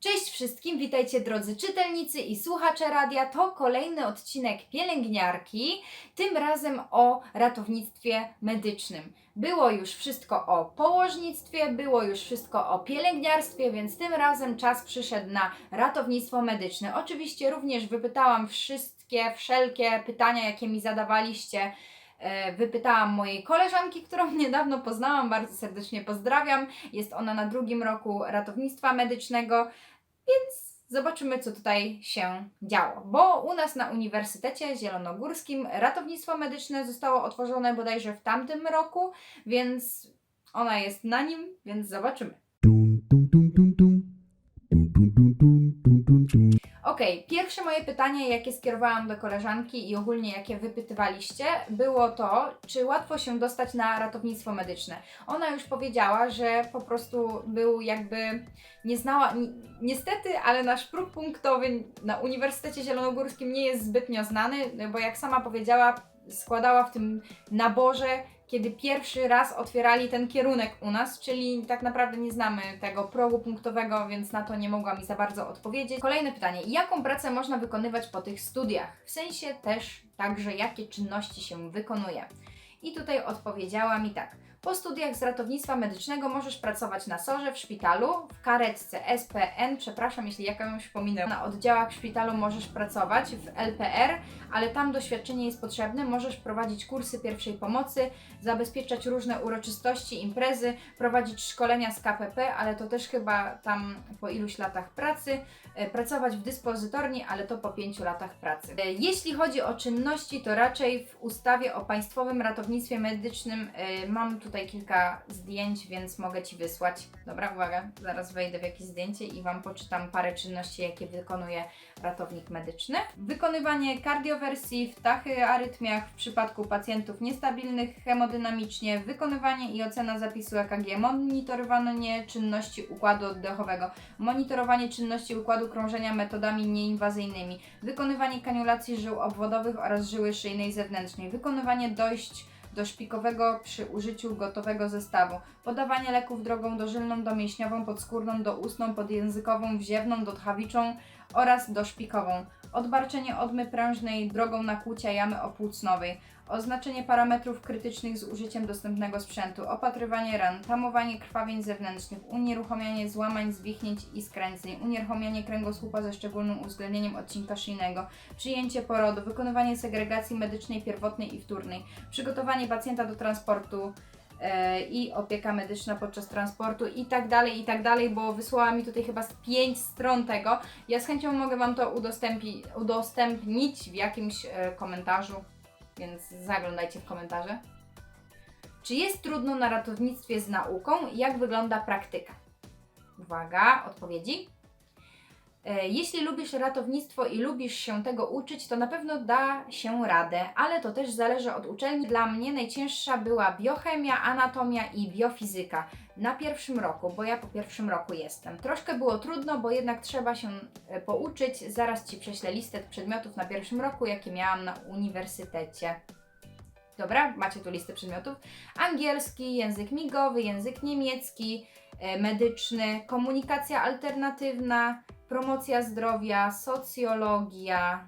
Cześć wszystkim, witajcie drodzy czytelnicy i słuchacze radia. To kolejny odcinek pielęgniarki, tym razem o ratownictwie medycznym. Było już wszystko o położnictwie, było już wszystko o pielęgniarstwie, więc tym razem czas przyszedł na ratownictwo medyczne. Oczywiście również wypytałam wszystkie, wszelkie pytania, jakie mi zadawaliście. E, Wypytałam mojej koleżanki, którą niedawno poznałam, bardzo serdecznie pozdrawiam. Jest ona na drugim roku ratownictwa medycznego, więc zobaczymy, co tutaj się działo. Bo u nas na Uniwersytecie Zielonogórskim ratownictwo medyczne zostało otworzone bodajże w tamtym roku, więc ona jest na nim, więc zobaczymy. Okej, pierwsze moje pytanie, jakie skierowałam do koleżanki i ogólnie jakie wypytywaliście, było to, czy łatwo się dostać na ratownictwo medyczne. Ona już powiedziała, że po prostu był jakby, nie znała, ni- niestety, ale nasz próg punktowy na Uniwersytecie Zielonogórskim nie jest zbytnio znany, bo jak sama powiedziała, składała w tym naborze kiedy pierwszy raz otwierali ten kierunek u nas, czyli tak naprawdę nie znamy tego progu punktowego, więc na to nie mogła mi za bardzo odpowiedzieć. Kolejne pytanie: jaką pracę można wykonywać po tych studiach? W sensie też także jakie czynności się wykonuje? I tutaj odpowiedziała mi tak. Po studiach z ratownictwa medycznego możesz pracować na sorze w szpitalu, w karetce SPN, przepraszam jeśli jakąś pominę. Na oddziałach w szpitalu możesz pracować w LPR, ale tam doświadczenie jest potrzebne. Możesz prowadzić kursy pierwszej pomocy, zabezpieczać różne uroczystości, imprezy, prowadzić szkolenia z KPP, ale to też chyba tam po iluś latach pracy, e, pracować w dyspozytorni, ale to po pięciu latach pracy. E, Jeśli chodzi o czynności, to raczej w ustawie o Państwowym Ratownictwie Medycznym e, mam tutaj kilka zdjęć, więc mogę Ci wysłać. Dobra, uwaga, zaraz wejdę w jakieś zdjęcie i Wam poczytam parę czynności, jakie wykonuje ratownik medyczny. Wykonywanie kardiowersji w tachyarytmiach w przypadku pacjentów niestabilnych hemodynamicznie, wykonywanie i ocena zapisu EKG, monitorowanie czynności układu oddechowego, monitorowanie czynności układu krążenia metodami nieinwazyjnymi, wykonywanie kaniulacji żył obwodowych oraz żyły szyjnej zewnętrznej, wykonywanie dojść do szpikowego przy użyciu gotowego zestawu, podawanie leków drogą dożylną, domięśniową, podskórną, doustną, podjęzykową, wziewną, dotchawiczą oraz doszpikową, odbarczenie odmy prężnej drogą nakłucia jamy opłucnowej, oznaczenie parametrów krytycznych z użyciem dostępnego sprzętu, opatrywanie ran, tamowanie krwawień zewnętrznych, unieruchamianie złamań, zwichnięć i skręceń, unieruchamianie kręgosłupa ze szczególnym uwzględnieniem odcinka szyjnego, przyjęcie porodu, wykonywanie segregacji medycznej pierwotnej i wtórnej, przygotowanie pacjenta do transportu e, i opieka medyczna podczas transportu i tak dalej, i tak dalej, bo wysłała mi tutaj chyba z pięć stron tego. Ja z chęcią mogę Wam to udostępni, udostępnić w jakimś e, komentarzu, więc zaglądajcie w komentarze. Czy jest trudno na ratownictwie z nauką? Jak wygląda praktyka? Uwaga, odpowiedzi. E, Jeśli lubisz ratownictwo i lubisz się tego uczyć, to na pewno da się radę, ale to też zależy od uczelni. Dla mnie najcięższa była biochemia, anatomia i biofizyka na pierwszym roku, bo ja po pierwszym roku jestem. Troszkę było trudno, bo jednak trzeba się e, pouczyć. Zaraz Ci prześlę listę przedmiotów na pierwszym roku, jakie miałam na uniwersytecie. Dobra, macie tu listę przedmiotów. Angielski, język migowy, język niemiecki, e, medyczny, komunikacja alternatywna, promocja zdrowia, socjologia,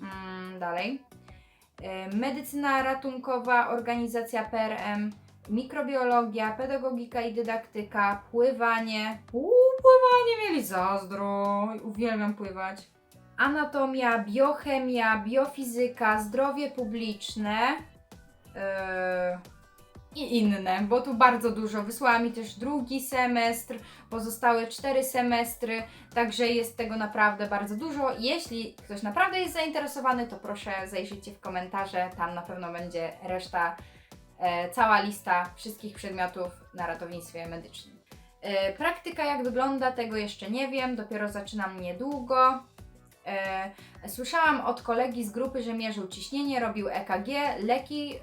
mm, dalej, e, medycyna ratunkowa, organizacja PRM, mikrobiologia, pedagogika i dydaktyka, pływanie. Uuu, pływanie mieli zazdro, uwielbiam pływać. Anatomia, biochemia, biofizyka, zdrowie publiczne yy, i inne, bo tu bardzo dużo. Wysłała mi też drugi semestr, pozostałe cztery semestry, także jest tego naprawdę bardzo dużo. Jeśli ktoś naprawdę jest zainteresowany, to proszę zajrzyjcie w komentarze, tam na pewno będzie reszta, e, cała lista wszystkich przedmiotów na ratownictwie medycznym. E, praktyka jak wygląda, tego jeszcze nie wiem, dopiero zaczynam niedługo. E, słyszałam od kolegi z grupy, że mierzył ciśnienie, robił EKG, leki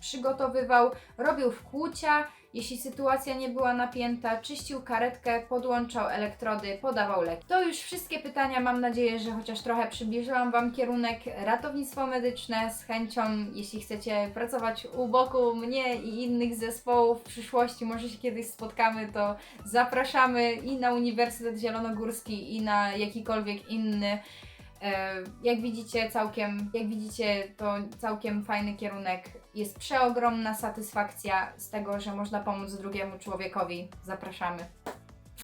przygotowywał, robił wkłucia, jeśli sytuacja nie była napięta, czyścił karetkę, podłączał elektrody, podawał leki. To już wszystkie pytania. Mam nadzieję, że chociaż trochę przybliżyłam Wam kierunek ratownictwo medyczne. Z chęcią, jeśli chcecie pracować u boku mnie i innych zespołów w przyszłości, może się kiedyś spotkamy, to zapraszamy i na Uniwersytet Zielonogórski, i na jakikolwiek inny. E, Jak widzicie, całkiem, jak widzicie, to całkiem fajny kierunek. Jest przeogromna satysfakcja z tego, że można pomóc drugiemu człowiekowi. Zapraszamy.